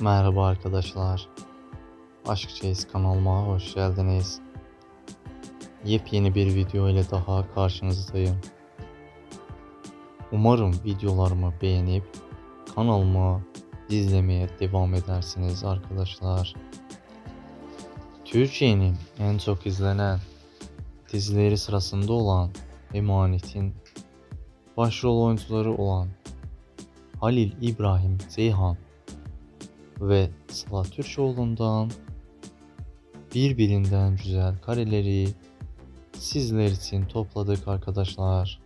Merhaba arkadaşlar. Aşk Chase kanalıma hoş geldiniz. Yepyeni bir video ile daha karşınızdayım. Umarım videolarımı beğenip kanalımı izlemeye devam edersiniz arkadaşlar. Türkiye'nin en çok izlenen dizileri sırasında olan Emanet'in başrol oyuncuları olan Halil İbrahim Ceyhan ve Sıla Türkoğlu'ndan birbirinden güzel kareleri sizler için topladık arkadaşlar.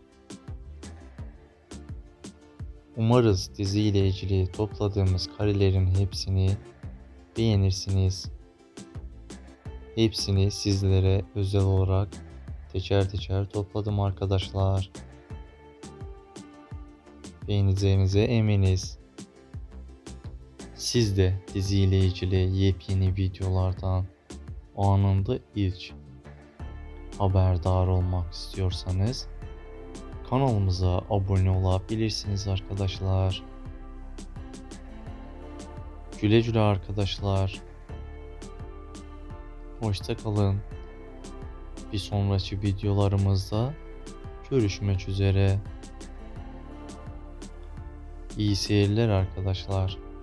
Umarız dizi ilgili topladığımız karelerin hepsini beğenirsiniz. Hepsini sizlere özel olarak teker teker topladım arkadaşlar. Beğeneceğinize eminiz. Siz de diziyle yepyeni videolardan anında ilk haberdar olmak istiyorsanız kanalımıza abone olabilirsiniz arkadaşlar. Güle güle arkadaşlar. Hoşça kalın. Bir sonraki videolarımızda görüşmek üzere. İyi seyirler arkadaşlar.